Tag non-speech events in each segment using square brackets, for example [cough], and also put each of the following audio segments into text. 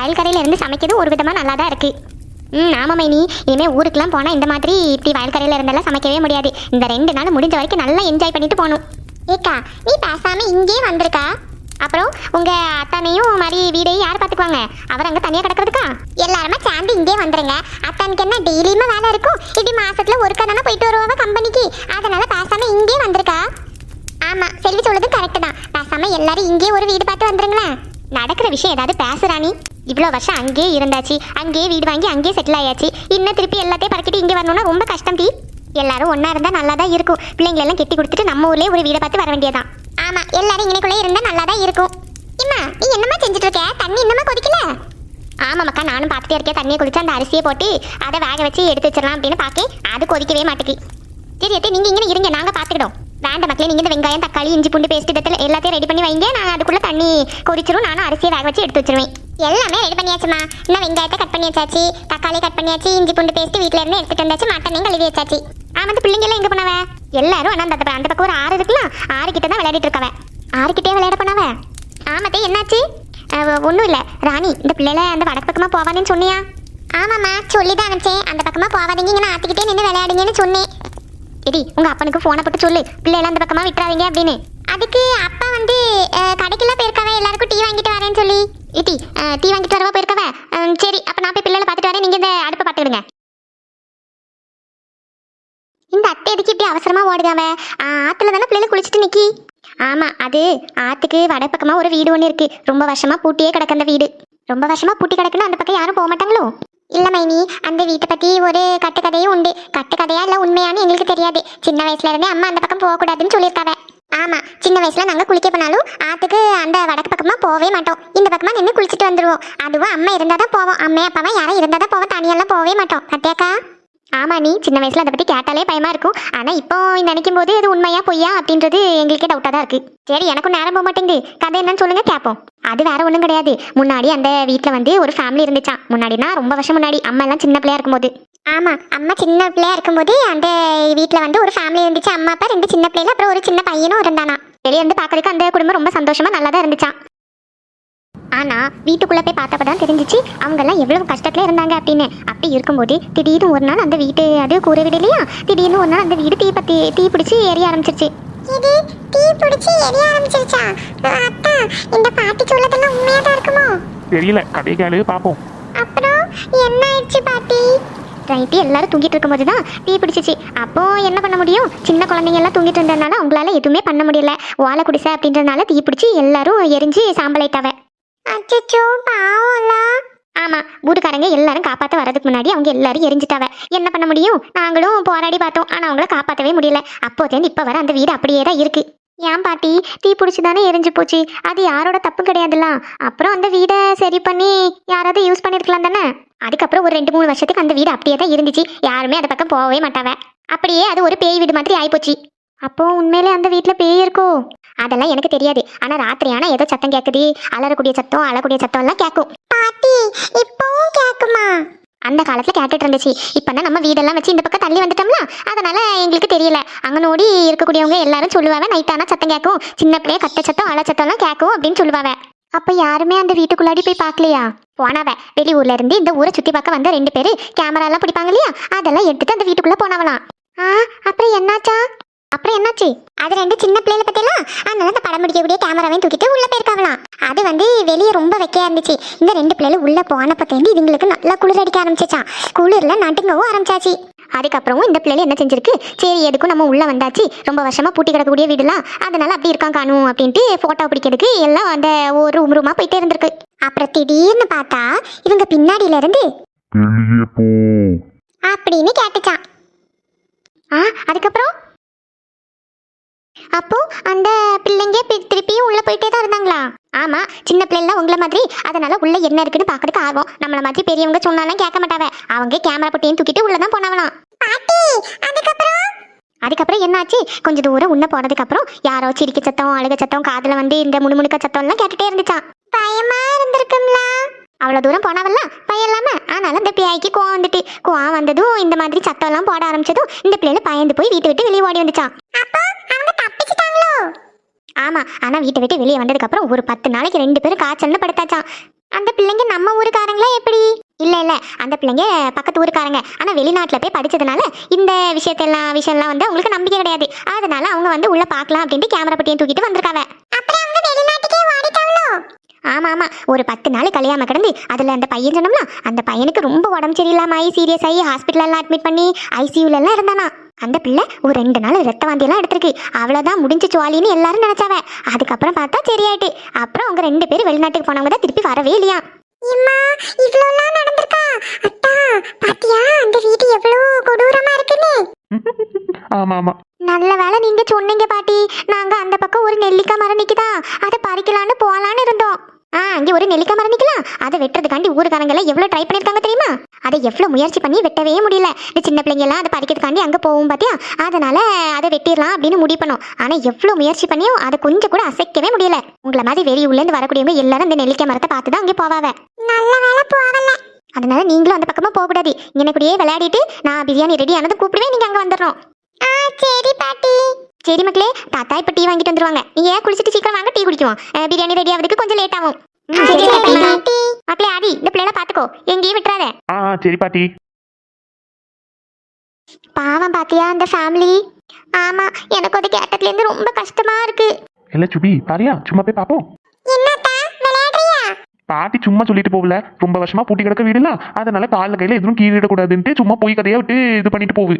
வயல்கரையில இருந்து சமைக்கிறது ஒரு விதமாக நல்லா தான் இருக்கு. ம் ஆமாம் மைனி. இனிமேல் ஊருக்குலாம் போனால் இந்த மாதிரி இப்படி வயல்கரையில் இருந்தெல்லாம் சமைக்கவே முடியாது. இந்த ரெண்டு நாள் முடிஞ்ச வரைக்கும் நல்லா என்ஜாய் பண்ணிட்டு போகணும். ஏக்கா நீ பேசாமல் இங்கேயே வந்திருக்கா? அப்புறம் உங்க அத்தானையும் மாதிரி வீடையும் யார் பார்த்துக்குவாங்க? அவர் அங்கே தனியாக கிடக்கிறதுக்கா? எல்லாருமே சேர்ந்து இங்கே வந்துருங்க. அத்தானுக்கு என்ன டெய்லியுமே வேலை இருக்கும். இப்படி மாதத்தில் ஒருக்கா தானே போயிட்டு வருவாங்க கம்பெனிக்கு. அதனால பேசாமல் இங்கே வந்திருக்கா? ஆமாம் செல்வி சொல்லுது கரெக்டு தான். பேசாமல் எல்லாரும் இங்கேயே ஒரு வீடு பார்த்து வந்துருங்களேன். நடக்கிற விஷயம் ஏதாவது பேசுகிறானி இவ்வளோ வருஷம் அங்கேயே இருந்தாச்சு. அங்கேயே வீடு வாங்கி அங்கேயே செட்டில் ஆயாச்சு. இன்னும் திருப்பி எல்லாத்தையும் பறக்கிட்டு இங்கே வரணும்னா ரொம்ப கஷ்டம் டீ. எல்லாரும் ஒன்றா இருந்தால் நல்லா தான் இருக்கும். பிள்ளைங்களை எல்லாம் கெட்டி கொடுத்துட்டு நம்ம ஊர்லேயே ஒரு வீடை பார்த்து வர வேண்டியதான் ஆமா எல்லாரும் இங்கனக்குள்ளே இருந்தால் நல்லா தான் இருக்கும். இம்மா நீ என்னம்மா செஞ்சுட்டு இருக்க தண்ணி இன்னமா கொதிக்கல? ஆமாம்க்கா நானும் பார்த்துட்டே இருக்கேன். தண்ணியை குடிச்சு அந்த அரிசியை போட்டு அதை வேக வச்சு எடுத்து வச்சிடலாம் அப்படின்னு பார்க்க அது கொதிக்கவே மாட்டேக்கு சரி அத்தை நீங்கள் இங்கே இருங்க. நாங்கள் பார்த்துக்கிட்டோம் வேண்ட மக்களே நீங்கள் இந்த வெங்காயம் தக்காளி இஞ்சி பூண்டு பேஸ்ட் இடத்துல எல்லாத்தையும் ரெடி பண்ணி வைங்க. நான் அதுக்குள்ளே தண்ணி கொதிச்சிரும். நானும் அரிசியை வேக வச்சு எடுத்து வச்சிருவேன். எல்லாமே ரெடி பண்ணியாச்சுமா? இன்னும் வெங்காயத்தை கட் பண்ணி வச்சாச்சு. தக்காளி கட் பண்ணியாச்சு இஞ்சி பூண்டு பேஸ்ட் வீட்டில் இருந்து எடுத்துட்டு வந்தாச்சு. மட்டனையும் கழுவி வச்சாச்சு. ஆமாம் வந்து பிள்ளைங்க எங்கே போனவ? எல்லாரும் ஆனால் அந்த அந்த பக்கம் ஒரு ஆறு இருக்கலாம் ஆறு கிட்ட தான் விளையாடிட்டு இருக்கவ. ஆறு கிட்டே விளையாட போனவ? ஆமாத்தே என்னாச்சு? ஒன்றும் இல்லை. ராணி இந்த பிள்ளைல அந்த வடக்கு பக்கமாக போவானேன்னு சொன்னியா? ஆமாம்மா சொல்லி தான் வச்சேன் அந்த பக்கமாக போவாதீங்க இங்கே ஆற்றிக்கிட்டே நின்று விளையாடுங்கன்னு சொன்னேன். எடி உங்க அப்பனுக்கு போனை போட்டு சொல்லு. பிள்ளைலாம் அந்த பக்கமா விட்டுறாதீங்க அப்படின்னு. அதுக்கு அப்பா வந்து கடைக்கெல்லாம் போயிருக்காவே எல்லாருக்கும் டீ வாங்கிட்டு வரேன்னு சொல்லி. இட்டி டீ வாங்கிட்டு வரவா போயிருக்கவ சரி அப்ப நான் போய் பிள்ளைகளை பார்த்துட்டு வரேன். நீங்க இந்த அடுப்பை பார்த்துடுங்க இந்த அத்தை எதுக்கு இப்படி அவசரமா ஓடுதாவ ஆத்துல தானே பிள்ளைல குளிச்சுட்டு நிக்கி? ஆமா அது ஆத்துக்கு பக்கமா ஒரு வீடு ஒன்று இருக்கு. ரொம்ப வருஷமா பூட்டியே கிடக்கு அந்த வீடு. ரொம்ப வருஷமா பூட்டி கிடக்குன்னு அந்த பக்கம் யாரும் போக மாட்டாங்களோ? இல்ல மைனி அந்த வீட்டை பத்தி ஒரு கட்டுக்கதையும் உண்டு. கட்டுக்கதையா இல்ல உண்மையான்னு எங்களுக்கு தெரியாது. சின்ன வயசுல இருந்தே அம்மா அந்த பக்கம் போகக்கூடாதுன்னு கூடாதுன்னு சொல்லியிருக்காங்க ஆமா சின்ன வயசுல நாங்க குளிக்க போனாலும் ஆத்துக்கு அந்த வடக்கு பக்கமா போகவே மாட்டோம். இந்த பக்கமா நின்று குளிச்சுட்டு வந்துருவோம். அதுவும் அம்மா இருந்தா தான் போவோம். அம்மா அப்பாவா யாரும் இருந்தா தான் போவோம். தனியெல்லாம் போகவே மாட்டோம். அத்தியாக்கா ஆமா நீ சின்ன வயசுல அதை பத்தி கேட்டாலே பயமா இருக்கும். ஆனா இப்போ நினைக்கும் போது அது உண்மையா பொய்யா அப்படின்றது எங்களுக்கே டவுட்டா தான் இருக்கு. சரி எனக்கும் நேரம் போக மாட்டேங்குது. கதை என்னன்னு சொல்லுங்க கேட்போம் அது வேற ஒண்ணும் கிடையாது. முன்னாடி அந்த வீட்ல வந்து ஒரு ஃபேமிலி இருந்துச்சாம். முன்னாடினா ரொம்ப வருஷம் முன்னாடி. அம்மா எல்லாம் சின்ன பிள்ளையா இருக்கும்போது. ஆமா அம்மா சின்ன பிள்ளையா இருக்கும்போது அந்த வீட்ல வந்து ஒரு ஃபேமிலி இருந்துச்சு. அம்மா அப்பா ரெண்டு சின்ன பிள்ளைல அப்புறம் ஒரு சின்ன பையனும் இருந்தானா வெளிய இருந்து பாக்குறதுக்கு அந்த குடும்பம் ரொம்ப சந்தோஷமா நல்லா தான் இருந்துச்சாம். ஆனா வீட்டுக்குள்ள போய் பார்த்தப்ப தான் தெரிஞ்சிச்சு அவங்க எல்லாம் எவ்வளவு கஷ்டத்துல இருந்தாங்க அப்படின்னு. அப்படி இருக்கும்போது திடீர்னு ஒரு நாள் அந்த வீட்டு அது கூரை வீடு இல்லையா? திடீர்னு ஒரு நாள் அந்த வீடு தீ பத்தி தீ பிடிச்சி எரிய ஆரம்பிச்சிருச்சு. இது தீ பிடிச்சி எரிய ஆரம்பிச்சிருச்சா? அத்தா இந்த பாட்டி சொல்லதெல்லாம் உண்மையா தான் இருக்குமோ? தெரியல கதை கேளு பார்ப்போம். அப்புறம் என்ன ஆயிடுச்சு பாட்டி? நைட்டு எல்லாரும் தூங்கிட்டு இருக்கும்போது தான் தீ பிடிச்சிச்சு. அப்போ என்ன பண்ண முடியும்? சின்ன குழந்தைங்க எல்லாம் தூங்கிட்டு இருந்ததுனால அவங்களால எதுவுமே பண்ண முடியல. ஓலை குடிசை அப்படின்றதுனால தீ பிடிச்சி எல்லாரும் எரிஞ்சு சாம்பலாயிட்டாவ அச்சோ பாவம்ல. ஆமா ஊருக்காரங்க எல்லாரும் காப்பாத்த வரதுக்கு முன்னாடி அவங்க எல்லாரும் எரிஞ்சிட்டாவ. என்ன பண்ண முடியும்? நாங்களும் போராடி பார்த்தோம். ஆனா அவங்கள காப்பாத்தவே முடியல. அப்போதேந்து இப்ப வர அந்த வீடு அப்படியே தான் இருக்கு. ஏன் பாட்டி? தீ பிடிச்சி தானே எரிஞ்சு போச்சு. அது யாரோட தப்பு கிடையாதுல்ல அப்புறம் அந்த வீடை சரி பண்ணி யாராவது யூஸ் பண்ணிருக்கலாம் தானே? அதுக்கப்புறம் ஒரு ரெண்டு மூணு வருஷத்துக்கு அந்த வீடு அப்படியே தான் இருந்துச்சு. யாருமே அந்த பக்கம் போகவே மாட்டாவ. அப்படியே அது ஒரு பேய் வீடு மாதிரி ஆயிப்போச்சு. அப்போ உண்மையிலே அந்த வீட்ல பேய் இருக்கோ? அதெல்லாம் எனக்கு தெரியாது. ஆனா ராத்திரி ஆனா ஏதோ சத்தம் கேக்குது. அலறக்கூடிய சத்தம் அழக்கூடிய சத்தம் எல்லாம் கேட்கும் பாட்டி இப்பவும் கேக்குமா? அந்த காலத்துல கேட்டுட்டு இருந்துச்சு. இப்பதான் நம்ம வீடெல்லாம் வச்சு இந்த பக்கம் தள்ளி வந்துட்டோம்ல. அதனால எங்களுக்கு தெரியல. அங்கனோடி இருக்கக்கூடியவங்க எல்லாரும் சொல்லுவாங்க நைட் ஆனா சத்தம் கேட்கும் சின்ன பிள்ளைய கட்ட சத்தம் அழ சத்தம் எல்லாம் கேட்கும் அப்படின்னு சொல்லுவாங்க. அப்ப யாருமே அந்த வீட்டுக்குள்ளாடி போய் பார்க்கலையா போனவ. வெளியூர்ல இருந்து இந்த ஊரை சுத்தி பார்க்க வந்த ரெண்டு பேரு கேமரா எல்லாம் பிடிப்பாங்க இல்லையா? அதெல்லாம் எடுத்துட்டு அந்த வீட்டுக்குள்ள போனவலாம் ஆ அப்புறம் என்னாச்சா? அப்புறம் என்னாச்சு? அது ரெண்டு சின்ன பிள்ளைல பத்தியெல்லாம்? அதனால அந்த படம் பிடிக்கக்கூடிய கேமராவையும் தூக்கிட்டு உள்ள போயிருக்காங்களாம். அது வந்து வெளியே ரொம்ப வெக்கையா இருந்துச்சு. இந்த ரெண்டு பிள்ளைல உள்ள போன பத்தேந்து இதுங்களுக்கு நல்லா குளிர் அடிக்க ஆரம்பிச்சிச்சான் குளிர்ல நட்டுங்கவும் ஆரம்பிச்சாச்சு. அதுக்கப்புறமும் இந்த பிள்ளைல என்ன செஞ்சிருக்கு? சரி எதுக்கும் நம்ம உள்ள வந்தாச்சு. ரொம்ப வருஷமா பூட்டி கிடக்கக்கூடிய வீடுலாம். அதனால அப்படி இருக்கான் காணும் அப்படின்ட்டு போட்டோ பிடிக்கிறதுக்கு எல்லாம் அந்த ஒரு ரூம் ரூமா போயிட்டே இருந்திருக்கு. அப்புறம் திடீர்னு பார்த்தா இவங்க பின்னாடியில இருந்து அப்படின்னு கேட்டுச்சான் ஆ அதுக்கப்புறம்? அப்போ அந்த பிள்ளைங்க திருப்பியும் உள்ள போயிட்டே தான் இருந்தாங்களா? ஆமா சின்ன பிள்ளைல உங்கள மாதிரி அதனால உள்ள என்ன இருக்குன்னு பாக்குறதுக்கு ஆர்வம். நம்மள மாதிரி பெரியவங்க சொன்னாலும் கேட்க மாட்டாவ. அவங்க கேமரா பட்டியும் தூக்கிட்டு உள்ளதான் போனவலாம் பாட்டி அதுக்கப்புறம்? அதுக்கப்புறம் என்னாச்சு? கொஞ்ச தூரம் உன்ன போனதுக்கு அப்புறம் யாரோ சிரிக்க சத்தம் அழுக சத்தம் காதுல வந்து இந்த முணுமுணுக்க சத்தம் எல்லாம் கேட்டுட்டே இருந்துச்சான் பயமா? அவ்வளவு தூரம் போனவல்ல? பயம் இல்லாம? ஆனாலும் இந்த பியாய்க்கு கோவம் வந்துட்டு. கோவம் வந்ததும் இந்த மாதிரி சத்தம் எல்லாம் போட ஆரம்பிச்சதும் இந்த பிள்ளைல பயந்து போய் வீட்டை விட்டு வெளியே ஓடி வந்துச்சான் ஆமா ஆனா வீட்டை விட்டு வெளியே வந்ததுக்கு அப்புறம் ஒரு பத்து நாளைக்கு ரெண்டு பேரும் காய்ச்சல்னு படுத்தாச்சான் அந்த பிள்ளைங்க நம்ம ஊருக்காரங்களா எப்படி? இல்ல இல்ல அந்த பிள்ளைங்க பக்கத்து ஊருக்காரங்க. ஆனா வெளிநாட்டுல போய் படிச்சதுனால இந்த விஷயத்தெல்லாம் விஷயம்லாம் வந்து அவங்களுக்கு நம்பிக்கை கிடையாது. அதனால அவங்க வந்து உள்ள பார்க்கலாம் அப்படின்ட்டு கேமரா பட்டியும் தூக்கிட்டு வந்திருக்காங்க அப்புறம் அவங்க வெளிநாட்டுக்கே ஆமாம் ஆமா ஆமா ஒரு பத்து நாள் கல்யாணம் கிடந்து அதில் அந்த பையன் சொன்னோம்னா அந்த பையனுக்கு ரொம்ப உடம்பு சரியில்லாம ஆகி சீரியஸ் ஆகி ஹாஸ்பிட்டலெல்லாம் அட்மிட் பண்ணி ஐசியூலெல்லாம் இருந்தானா. அந்த பிள்ளை ஒரு ரெண்டு நாள் ரத்த வாந்தியெல்லாம் எடுத்திருக்கு. அவ்வளோதான் முடிஞ்சு சுவாலின்னு எல்லாரும் நினச்சாவ. அதுக்கப்புறம் பார்த்தா சரியாயிட்டு. அப்புறம் அவங்க ரெண்டு பேரும் வெளிநாட்டுக்கு போனவங்க தான் திருப்பி வரவே இல்லையா இம்மா இவ்வளோலாம் நடந்திருக்கா? அத்தா பாத்தியா அந்த வீடு எவ்வளவு கொடூரமா இருக்குன்னு? ஆமா ஆமா நல்ல வேளை நீங்க சொன்னீங்க பாட்டி. நாங்க அந்த பக்கம் ஒரு நெல்லிக்காய் மரம் நிக்குதா. அதை பறிக்கலான்னு போலான்னு இருந்தோம். ஆ அங்கே ஒரு நெல்லிக்காய் மரம் நிக்கலாம். அதை வெட்டுறதுக்காண்டி ஊருக்காரங்க எல்லாம் எவ்வளவு ட்ரை பண்ணிருக்காங்க தெரியுமா? அதை எவ்வளவு முயற்சி பண்ணி வெட்டவே முடியல. இந்த சின்ன பிள்ளைங்க எல்லாம் அதை பறிக்கிறதுக்காண்டி அங்க போகும் பாத்தியா? அதனால அதை வெட்டிடலாம் அப்படின்னு முடிவு பண்ணோம். ஆனா எவ்வளவு முயற்சி பண்ணியும் அதை கொஞ்சம் கூட அசைக்கவே முடியல. உங்களை மாதிரி இருந்து வரக்கூடியவங்க எல்லாரும் இந்த நெல்லிக்காய் மரத்தை பார்த்து தான் அங்கே போவாவ. நல்ல வேலை போகல அதனால நீங்களும் அந்த பக்கமா போக கூடாது இங்க கூடயே விளையாடிட்டு நான் பிரியாணி ரெடி ஆனது கூப்பிடுவேன். நீங்க அங்க வந்துடணும் ஆ சரி பாட்டி. சரி மக்களே தாத்தா இப்ப டீ வாங்கிட்டு வந்துருவாங்க. நீங்க ஏன் குளிச்சிட்டு சீக்கிரம் வாங்க டீ குடிக்குவோம். பிரியாணி ரெடி ஆகிறதுக்கு கொஞ்சம் லேட் ஆகும். மக்களே ஆதி இந்த பிள்ளைல பாத்துக்கோ. எங்கேயும் விட்டுறாத. ஆ சரி பாட்டி. பாவம் பாத்தியா அந்த ஃபேமிலி ஆமா எனக்கு அது கேட்டதுல இருந்து ரொம்ப கஷ்டமா இருக்கு. இல்ல சுபி பாரியா சும்மா போய் பாப்போம்? பாட்டி சும்மா சொல்லிட்டு போகல. ரொம்ப வருஷமா பூட்டி கிடக்க வீடுல அதனால கால்ல கையில எதுவும் கீழிடக்கூடாதுன்ட்டு சும்மா போய் கதையா விட்டு இது பண்ணிட்டு போகுது.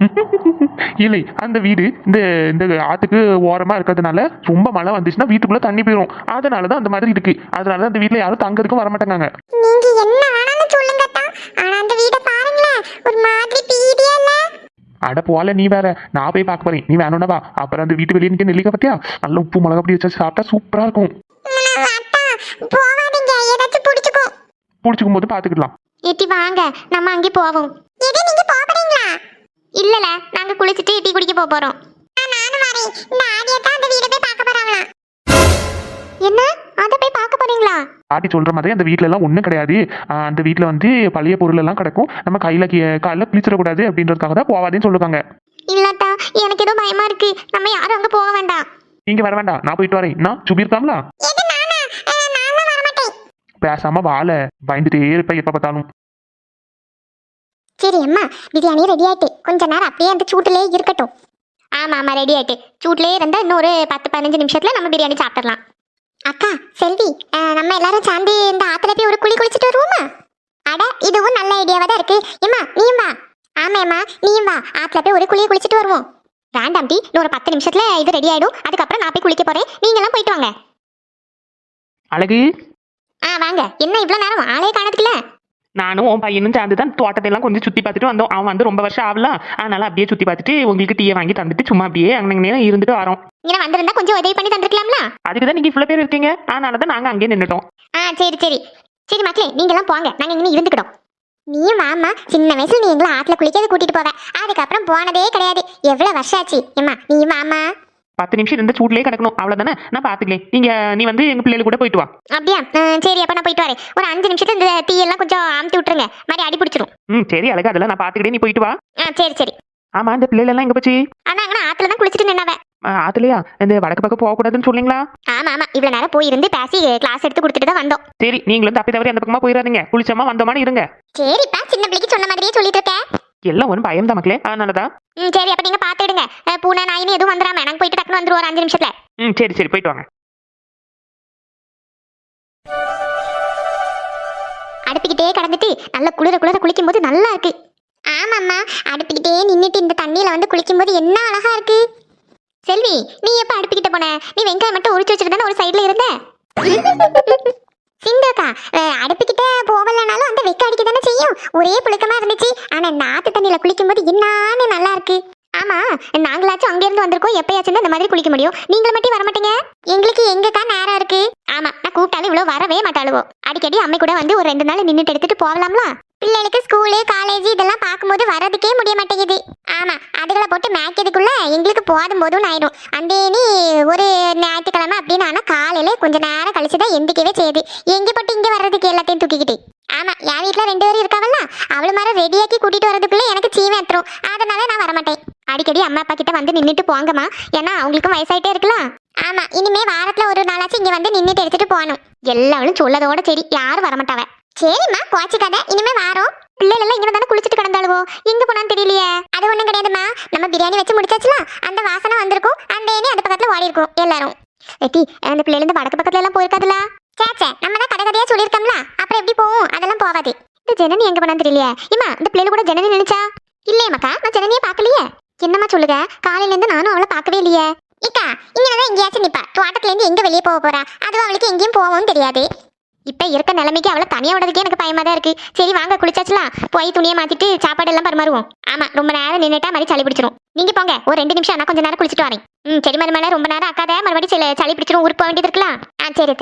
[laughs] இல்லை அந்த வீடு இந்த இந்த ஆத்துக்கு ஓரமா இருக்கிறதுனால ரொம்ப மழை வந்துச்சுன்னா வீட்டுக்குள்ள தண்ணி போயிடும் அதனால தான் அந்த மாதிரி இருக்கு. அதனால தான் அந்த வீட்ல யாரும் தங்கறதுக்கும் வர மாட்டாங்க நீங்க என்ன வேணாலும் சொல்லுங்கத்தா ஆனா அந்த வீட பாருங்களேன். ஒரு மாதிரி பீதியா இல்ல? அட போல நீ வேற. நான் போய் பார்க்க போறேன். நீ வேணும்னா வா. அப்புறம் அந்த வீட்டு வெளியே நிக்க நெல்லிக்காய் பத்தியா? நல்ல உப்பு மிளகா அப்படி வச்சு சாப்பிட்டா சூப்பரா இருக்கும். போவாதீங்க ஏதாச்சும் பிடிச்சிக்கும் போது பாத்துக்கலாம் ஏட்டி வாங்க. நம்ம அங்கே போவோம். எது நீங்க போறீங்களா? இல்லல நாங்க குளிச்சிட்டு டீ குடிக்க போக போறோம். நானும் வரேன். இந்த ஆடியை தான் அந்த வீட போய் பார்க்க போறாங்களா என்ன? அத போய் பார்க்க போறீங்களா? பாட்டி சொல்ற மாதிரி அந்த வீட்ல எல்லாம் ஒண்ணும் கிடையாது. ஆஹ் அந்த வீட்ல வந்து பழைய பொருள் எல்லாம் கிடக்கும். நம்ம கையில கீ- கால்ல பிளிச்சிடக்கூடாது அப்படின்றதுக்காக தான் போவாதேன்னு சொல்லுவாங்க. இல்லத்தா எனக்கு ஏதோ பயமா இருக்கு. நம்ம யாரும் அங்க போக வேண்டாம். நீங்க வர வேண்டாம். நான் போயிட்டு வரேன். நான் சுபி இருக்காங்களா? எது நானா? பேசாம வாழ. பயந்துட்டே இருப்ப எப்ப பார்த்தாலும். சரி அம்மா. பிரியாணி ரெடி ஆயிட்டு. கொஞ்ச நேரம் அப்படியே அந்த சூட்டிலே இருக்கட்டும். ஆமா ஆமா ரெடி ஆயிட்டு. சூட்லயே இருந்தா இன்னொரு பத்து பதினஞ்சு நிமிஷத்துல நம்ம பிரியாணி சாப்பிடலாம். அக்கா செல்வி நம்ம எல்லாரும் சேர்ந்து இந்த ஆத்துல போய் ஒரு குளி குளிச்சுட்டு வருவோமா? அட இதுவும் நல்ல ஐடியாவா தான் இருக்கு. ஏம்மா நீயும் வா. ஆமாம்மா நீயும் வா. ஆத்துல போய் ஒரு குளியை குளிச்சுட்டு வருவோம். வேண்டாம் டி இன்னொரு பத்து நிமிஷத்துல இது ரெடி ஆயிடும். அதுக்கப்புறம் நான் போய் குளிக்க போறேன். நீங்க எல்லாம் போயிட்டு வாங்க. அழகு. ஆ வாங்க. என்ன இவ்வளவு நேரம்? ஆளே காணதுக்குல நானும் உன் பையனும் சேர்ந்து தான் தோட்டத்தை எல்லாம் கொஞ்சம் சுற்றி பார்த்துட்டு வந்தோம். அவன் வந்து ரொம்ப வருஷம் ஆகல. அதனால அப்படியே சுற்றி பார்த்துட்டு உங்களுக்கு டீயை வாங்கி தந்துட்டு சும்மா அப்படியே அங்கே இருந்துட்டு வரோம். இங்க வந்திருந்தா கொஞ்சம் உதவி பண்ணி தந்திருக்கலாம்ல? அதுக்கு தான் நீங்கள் இவ்வளோ பேர் இருக்கீங்க. அதனால தான் நாங்கள் அங்கேயே நின்றுட்டோம் ஆ சரி சரி. சரி மக்களே நீங்க எல்லாம் போங்க. நாங்க இங்கே இருந்துக்கிட்டோம். நீயும் வாமா சின்ன வயசுல நீ எங்களை ஆத்துல குளிக்கிறது கூட்டிட்டு போவ. அதுக்கப்புறம் போனதே கிடையாது. எவ்வளவு வருஷம் ஆச்சு? ஏம்மா நீயும் வாமா பத்து நிமிஷம் இருந்த சூட்லேயே கிடக்கணும். அவ்வளோதானே நான் பார்த்துக்கலேன் நீங்கள் நீ வந்து எங்கள் பிள்ளைகள் கூட போயிட்டு வா. அப்படியா? சரி அப்ப நான் போயிட்டு வரேன். ஒரு அஞ்சு நிமிஷத்துல இந்த தீயெல்லாம் கொஞ்சம் அமுத்தி விட்டுருங்க. மாதிரி அடி பிடிச்சிரும். ம் சரி அழகு அதெல்லாம் நான் பார்த்துக்கிட்டே நீ போயிட்டு வா. ஆ சரி சரி. ஆமாம் இந்த பிள்ளைகள் எல்லாம் எங்கே போச்சு? ஆனா அங்கே ஆத்துல தான் குளிச்சுட்டு நின்னவ. ஆ, ஆத்துலையா? இந்த வடக்கு பக்கம் போகக்கூடாதுன்னு சொன்னீங்களா? ஆமா ஆமா. இவ்வளவு நேரம் போயிருந்து பேசி கிளாஸ் எடுத்து கொடுத்துட்டு தான் வந்தோம். சரி நீங்களும் தப்பி தவறி அந்த பக்கமாக போயிடாதீங்க குளிச்சமா வந்தோமான்னு இருங்க. சரிப்பா சின்ன பிள்ளைக்கு சொன்ன மாதிரியே சொல்லிட்டு இருக்கேன். எல்லாம் ஒன்றும் பயம் தான் மக்களே. அதனால தான் ம் சரி அப்ப நீங்க பாத்துடுங்க அஹ், பூனை நாயின்னு எதுவும் வந்துடாம நாங்க போயிட்டு டக்குனு வந்துருவோம் ஒரு அஞ்சு நிமிஷத்துல. ம் சரி சரி போயிட்டு வாங்க. அடுப்பிக்கிட்டே கடந்துட்டு நல்ல குளிர குளிர குளிக்கும் போது நல்லா இருக்கு. ஆமாம்மா அடுப்பிக்கிட்டே நின்னுட்டு இந்த தண்ணியில வந்து குளிக்கும் போது என்ன அழகா இருக்கு. செல்வி நீ எப்ப அடுப்பிக்கிட்ட போன? நீ வெங்காயம் மட்டும் உரிச்சு வச்சிருந்தானே ஒரு சைடுல இருந்த? [laughs] சிந்தாக்கா அடுப்புக்கிட்ட போகலனாலும் அந்த வெக்க அடிக்க தானே செய்யும். ஒரே புழுக்கமா இருந்துச்சு. ஆனா நாட்டு தண்ணியில குளிக்கும் போது என்னான்னு நல்லா இருக்கு. ஆமா நாங்களாச்சும் அங்க இருந்து வந்திருக்கோம். எப்பயாச்சும் இந்த மாதிரி குளிக்க முடியும். நீங்கள மட்டும் வர மாட்டீங்க? எங்களுக்கு எங்கக்கா நேரம் இருக்கு. ஆமா நான் கூப்பிட்டாலும் இவ்வளவு வரவே மாட்டாளுவோ. அடிக்கடி அம்மை கூட வந்து ஒரு ரெண்டு நாள் நின்றுட்டு எடுத்துட்டு போகலாம்ல? பிள்ளைகளுக்கு ஸ்கூலு காலேஜ் இதெல்லாம் பார்க்கும்போது வரதுக்கே முடிய மாட்டேங்குது. ஆமா அதுகளை போட்டு மேய்க்கிறதுக்குள்ள எங்களுக்கு போதும் போதும் ஆயிடும். அந்தேனி ஒரு ஞாயிற்றுக்கிழமை அப்படின்னு ஆனா காலையில கொஞ்ச நேரம் கழிச்சு தான் எந்திக்கவே செய்யுது. எங்க போட்டு இங்க வர்றதுக்கு எல்லாத்தையும் தூக்கிக்கிட்டு? ஆமா என் வீட்ல ரெண்டு பேரும் இருக்காவல்ல? அவள மாதிரி ரெடியாக்கி கூட்டிட்டு வரதுக்குள்ள எனக்கு சீவன் எத்துரும் அதனால நான் வரமாட்டேன். அடிக்கடி அம்மா அப்பா கிட்ட வந்து நின்னுட்டு போங்கம்மா. ஏன்னா அவங்களுக்கும் வயசாயிட்டே இருக்கலாம். ஆமா இனிமே வாரத்துல ஒரு நாளாச்சும் இங்க வந்து நின்னுட்டு எடுத்துட்டு போகணும். எல்லாரும் சொல்லதோட சரி யாரும் வரமாட்டாவ சரிம்மா கோச்சிக்காத இனிமே வாரோம். பிள்ளைகள் எல்லாம் இங்க தானே குளிச்சுட்டு கிடந்தாளுவோ? எங்க போனான்னு தெரியலையே. அது ஒண்ணும் கிடையாதும்மா. நம்ம பிரியாணி வச்சு முடிச்சாச்சுல அந்த வாசனை வந்திருக்கும். அந்த ஏனி அந்த பக்கத்துல ஓடி இருக்கும் எல்லாரும். எட்டி அந்த பிள்ளைல வடக்கு பக்கத்துல எல்லாம் போயிருக்காதுல? சேச்சே நம்ம தான் கதை கதையா சொல்லியிருக்கோம்ல. அப்புறம் எப்படி போவோம்? அதெல்லாம் போவாது. இந்த ஜனனி எங்க போனான்னு தெரியலையே. இம்மா இந்த பிள்ளைல கூட ஜனனி நினைச்சா? இல்லையே மக்கா நான் ஜனனியே பார்க்கலையே. என்னம்மா சொல்லுங்க காலையில இருந்து நானும் அவளை பார்க்கவே இல்லையே. இக்கா இங்கேதான் எங்கேயாச்சும் நிப்பா. தோட்டத்துல இருந்து எங்க வெளியே போக போறா? அதுவும் அவளுக்கு எங்கேயும் போகவும் தெரியாது. இப்ப இருக்க நிலைமைக்கு அவளை தனியா விடறதுக்கே எனக்கு பயமா தான் இருக்கு. சரி வாங்க குளிச்சாச்சுலாம் போய் துணியை மாத்திட்டு சாப்பாடு எல்லாம் பரிமாறுவோம். ஆமா ரொம்ப நேரம் நின்னுட்டா மாதிரி சளி பிடிச்சிரும். நீங்க போங்க. ஒரு ரெண்டு நிமிஷம் நான் கொஞ்ச நேரம் குளிச்சுட்டு வரேன். ம் சரி மருமலை ரொம்ப நேரம் அக்காத மறுபடியும் சில சளி பிடிச்சிரும். ஊருக்கு போக வேண்டியது இருக்கலாம் ஆ சரி